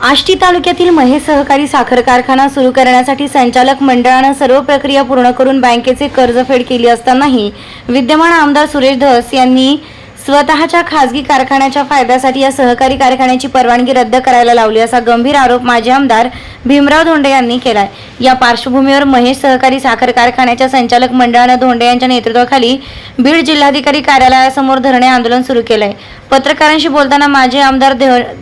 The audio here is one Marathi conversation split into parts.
आष्टी तालुक्यातील महेश सहकारी साखर कारखाना सुरू करण्यासाठी संचालक मंडळानं सर्व प्रक्रिया पूर्ण करून बँकेचे कर्जफेड केली असतानाही विद्यमान आमदार सुरेश धस यांनी स्वतःच्या खासगी कारखान्याच्या फायद्यासाठी या सहकारी कारखान्याची परवानगी रद्द करायला लावली असा गंभीर आरोप माजी आमदार भीमराव धोंडे यांनी केलाय. या पार्श्वभूमीवर महेश सहकारी साखर कारखान्याच्या संचालक मंडळानं धोंडे यांच्या नेतृत्वाखाली बीड जिल्हाधिकारी कार्यालयासमोर धरणे आंदोलन सुरू केलंय. पत्रकारांशी बोलताना माजी आमदार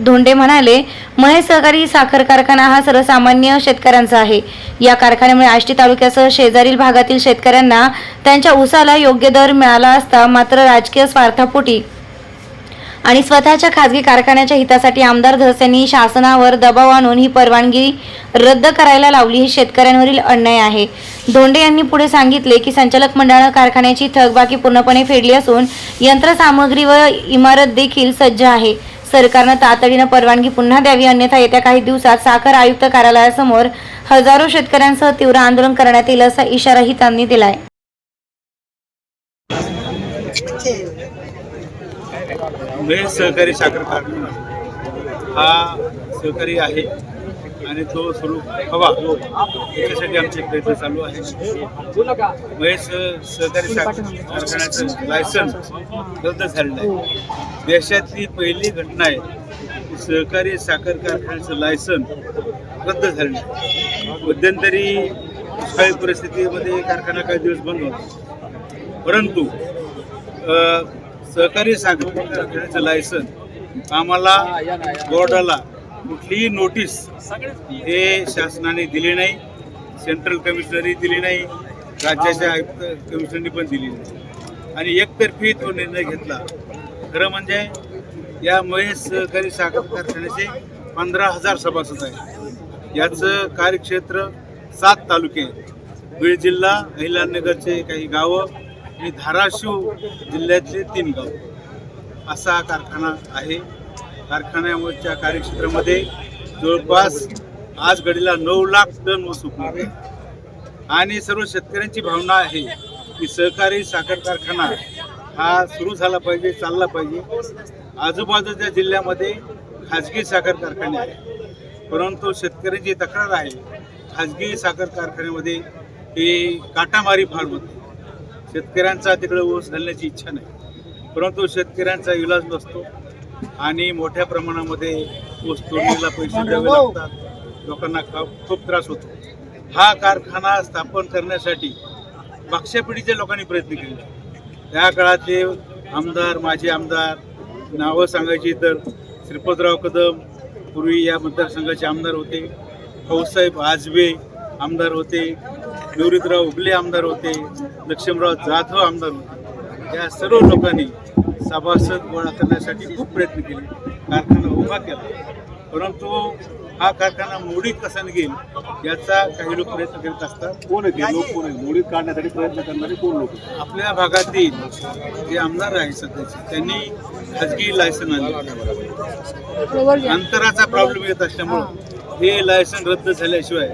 धोंडे म्हणाले महेश सहकारी साखर कारखाना हा सर्वसामान्य शेतकऱ्यांचा आहे. या कारखान्यामुळे आष्टी तालुक्यासह शेजारील भागातील शेतकऱ्यांना त्यांच्या ऊसाला योग्य दर मिळाला असता मात्र राजकीय स्वार्थापोटी आणि स्वतःच्या खासगी कारखान्याच्या हितासाठी आमदार धस यांनी शासनावर दबाव आणून ही परवानगी रद्द करायला लावली. ही शेतकऱ्यांवरील अन्याय आहे. धोंडे यांनी पुढे सांगितले की संचालक मंडळानं कारखान्याची थकबाकी पूर्णपणे फेडली असून यंत्रसामग्री व इमारत देखील सज्ज आहे. सरकारनं तातडीनं परवानगी पुन्हा द्यावी अन्यथा येत्या काही दिवसात साखर आयुक्त कार्यालयासमोर हजारो शेतकऱ्यांसह तीव्र आंदोलन करण्यात येईल असा इशाराही त्यांनी दिलाय. मेळ सहकारी साखर कारखाना हा सहकारी आहे आणि तो सुरू हवा. याच्यासाठी आमचे प्रयत्न चालू आहे महेश सहकारी साखर कारखान्याचं लायसन्स रद्द झालेलं आहे. देशातली पहिली घटना आहे सहकारी साखर कारखान्याचं लायसन रद्द झालेलं आहे. मध्यंतरी दुष्काळी परिस्थितीमध्ये कारखाना काही दिवस बंद होता परंतु सहकारी साखर कारखान्याचं लायसन आम्हाला बोर्डाला कुठलीही नोटीस हे शासनाने दिली नाही सेंट्रल कमिशनरी दिली नाही राज्याच्या आयुक्त कमिशनरनी पण दिली नाही. आणि एकतर्फी तो निर्णय घेतला. खरं म्हणजे या महेश सहकारी साखर कारखान्याचे पंधरा हजार सभासद आहेत. याचं कार्यक्षेत्र सात तालुके बीड जिल्हा अहिल्यानगरचे काही गावं आणि धाराशिव जिल्ह्यातले तीन गाव असा हा कारखाना आहे. कारखान्याच्या कार्यक्षेत्रामध्ये जवळपास आज घडीला नऊ लाख टन ऊस आहे. आणि सर्व शेतकऱ्यांची भावना आहे की सहकारी साखर कारखाना हा सुरू झाला पाहिजे चालला पाहिजे. आजूबाजूच्या जिल्ह्यामध्ये खाजगी साखर कारखाने आहेत. परंतु शेतकऱ्यांची तक्रार आहे खाजगी साखर कारखान्यामध्ये ही काटामारी फार होते. शेतकऱ्यांचा तिकडे ऊस घालण्याची इच्छा नाही. परंतु शेतकऱ्यांचा इलाज नसतो आणि मोठ्या प्रमाणामध्ये ऊस तोडणीला पैसे द्यावे लागतात. लोकांना खा- खूप त्रास होतो. हा कारखाना स्थापन करण्यासाठी मागच्या पिढीच्या लोकांनी प्रयत्न केले. त्या काळातले आमदार माजी आमदार नावं सांगायची तर श्रीपतराव कदम पूर्वी या मतदारसंघाचे आमदार होते. भाऊसाहेब आजबे आमदार होते. निवृत्तराव उगले आमदार होते. लक्ष्मणराव जाधव आमदार होते. या सर्व लोकांनी सभासद गोळा करण्यासाठी खूप प्रयत्न केले. कारखाना उभा केला. परंतु हा कारखाना मोडीत कसा निघेल याचा काही लोक प्रयत्न करीत असतात. कोण आहे लोक? कोण आहे मोडीत काढण्यासाठी प्रयत्न करणारे कोण लोक? आपल्या भागातील जे आमदार आहे सध्याचे त्यांनी खाजगी लायसन आणले. अंतराचा प्रॉब्लेम येत असल्यामुळं हे लायसन रद्द झाल्याशिवाय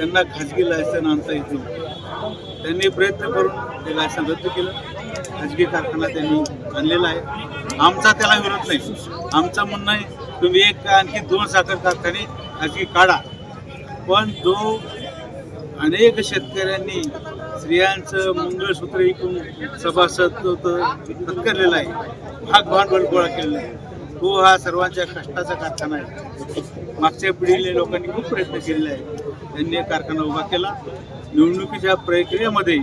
त्यांना खाजगी लायसन आणता येत नव्हतं त्यांनी प्रयत्न करून ते लायसन रद्द केलं. खाजगी कारखाना त्यांनी आणलेला आहे. आमचा त्याला विरोध नाही. आमचं म्हणणं आहे तुम्ही एक आणखी दोन साखर कारखाने खाजगी काढा. पण जो अनेक शेतकऱ्यांनी स्त्रियांचं मंगळसूत्र विकून सभासद तत्करलेलं आहे. भाग भांडवल गोळा केलेला आहे. तो हा सर्वांच्या कष्टाचा कारखाना आहे. मागच्या पिढीले लोकांनी खूप प्रयत्न केलेले आहे त्यांनी हा कारखाना उभा केला. निवडणुकीच्या प्रक्रियेमध्ये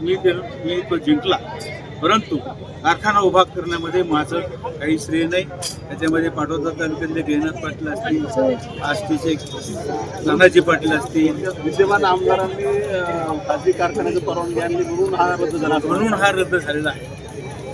मी ते- मी तो जिंकला. परंतु कारखाना उभा करण्यामध्ये माझं काही श्रेय नाही. त्याच्यामध्ये पाटोदा तालुक्यातले गेनाथ पाटील असतील आष्टीचे नानाजी पाटील असतील. विद्यमान आमदारांनी अं, खाजगी कारखान्याची परवानगी आणली म्हणून हा रद्द झाला. म्हणून हा रद्द झालेला आहे.